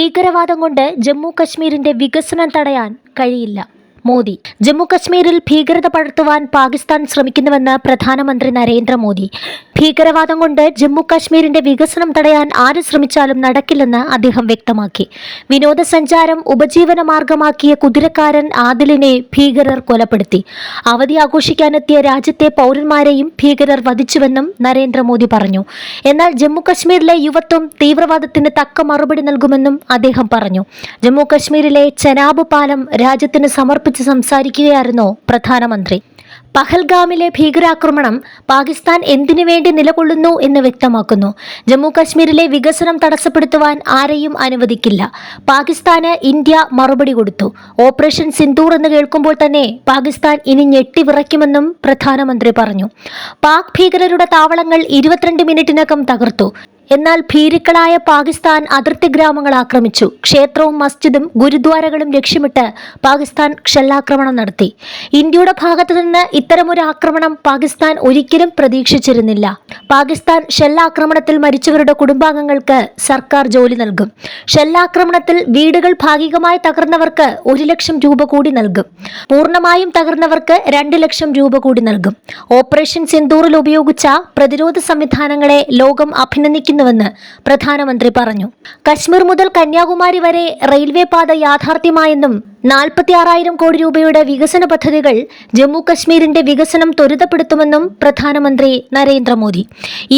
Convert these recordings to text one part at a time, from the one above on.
ഭീകരവാദം കൊണ്ട് ജമ്മു കശ്മീരിന്റെ വികസനം തടയാൻ കഴിയില്ല മോദി. ജമ്മു കശ്മീരിൽ ഭീകരത പടർത്തുവാൻ പാകിസ്ഥാൻ ശ്രമിക്കുന്നുവെന്ന് പ്രധാനമന്ത്രി നരേന്ദ്രമോദി. ഭീകരവാദം കൊണ്ട് ജമ്മു കശ്മീരിന്റെ വികസനം തടയാൻ ആര് ശ്രമിച്ചാലും നടക്കില്ലെന്ന് അദ്ദേഹം വ്യക്തമാക്കി. വിനോദസഞ്ചാരം ഉപജീവന മാർഗമാക്കിയ കുതിരക്കാരൻ ആദിലിനെ ഭീകരർ കൊലപ്പെടുത്തി. അവധി ആഘോഷിക്കാനെത്തിയ രാജ്യത്തെ പൗരന്മാരെയും ഭീകരർ വധിച്ചുവെന്നും നരേന്ദ്രമോദി പറഞ്ഞു. എന്നാൽ ജമ്മു കശ്മീരിലെ യുവത്വം തീവ്രവാദത്തിന് തക്ക മറുപടി നൽകുമെന്നും അദ്ദേഹം പറഞ്ഞു. ജമ്മു കശ്മീരിലെ ചെനാബ് പാലം രാജ്യത്തിന് സമർപ്പിച്ച് സംസാരിക്കുകയായിരുന്നു പ്രധാനമന്ത്രി. പഹൽഗാമിലെ ഭീകരാക്രമണം പാകിസ്ഥാൻ എന്തിനു വേണ്ടി നിലകൊള്ളുന്നു എന്ന് വ്യക്തമാക്കുന്നു. ജമ്മു കശ്മീരിലെ വികസനം തടസ്സപ്പെടുത്തുവാൻ ആരെയും അനുവദിക്കില്ല. പാകിസ്ഥാന് ഇന്ത്യ മറുപടി കൊടുത്തു. ഓപ്പറേഷൻ സിന്ദൂർ എന്ന് കേൾക്കുമ്പോൾ തന്നെ പാകിസ്ഥാൻ ഇനി ഞെട്ടിവിറയ്ക്കുമെന്നും പ്രധാനമന്ത്രി പറഞ്ഞു. പാക് ഭീകരരുടെ താവളങ്ങൾ ഇരുപത്തിരണ്ട് മിനിറ്റിനകം തകർത്തു. എന്നാൽ ഭീരുക്കളായ പാകിസ്ഥാൻ അതിർത്തി ഗ്രാമങ്ങൾ ആക്രമിച്ചു. ക്ഷേത്രവും മസ്ജിദും ഗുരുദ്വാരകളും ലക്ഷ്യമിട്ട് പാകിസ്ഥാൻ ഷെല്ലാക്രമണം നടത്തി. ഇന്ത്യയുടെ ഭാഗത്തു നിന്ന് ഇത്തരമൊരു ആക്രമണം പാകിസ്ഥാൻ ഒരിക്കലും പ്രതീക്ഷിച്ചിരുന്നില്ല. പാകിസ്ഥാൻ ഷെല്ലാക്രമണത്തിൽ മരിച്ചവരുടെ കുടുംബാംഗങ്ങൾക്ക് സർക്കാർ ജോലി നൽകും. ഷെല്ലാക്രമണത്തിൽ വീടുകൾ ഭാഗികമായി തകർന്നവർക്ക് ഒരു ലക്ഷം രൂപ കൂടി നൽകും. പൂർണമായും തകർന്നവർക്ക് രണ്ട് ലക്ഷം രൂപ കൂടി നൽകും. ഓപ്പറേഷൻ സിന്ദൂറിൽ ഉപയോഗിച്ച പ്രതിരോധ സംവിധാനങ്ങളെ ലോകം അഭിനന്ദിക്കുന്നുവെന്ന് പ്രധാനമന്ത്രി പറഞ്ഞു. കശ്മീർ മുതൽ കന്യാകുമാരി വരെ റെയിൽവേ പാത യാഥാർത്ഥ്യമായെന്നും നാൽപ്പത്തി ആറായിരം കോടി രൂപയുടെ വികസന പദ്ധതികൾ ജമ്മു കശ്മീരിന്റെ വികസനം ത്വരിതപ്പെടുത്തുമെന്നും പ്രധാനമന്ത്രി നരേന്ദ്രമോദി.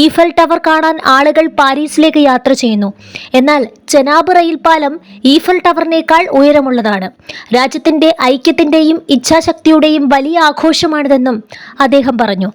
ഈഫൽ ടവർ കാണാൻ ആളുകൾ പാരീസിലേക്ക് യാത്ര ചെയ്യുന്നു. എന്നാൽ ചെനാബ് റെയിൽ പാലം ഈഫൽ ടവറിനേക്കാൾ ഉയരമുള്ളതാണ്. രാജ്യത്തിന്റെ ഐക്യത്തിന്റെയും ഇച്ഛാശക്തിയുടെയും വലിയ ആഘോഷമാണിതെന്നും അദ്ദേഹം പറഞ്ഞു.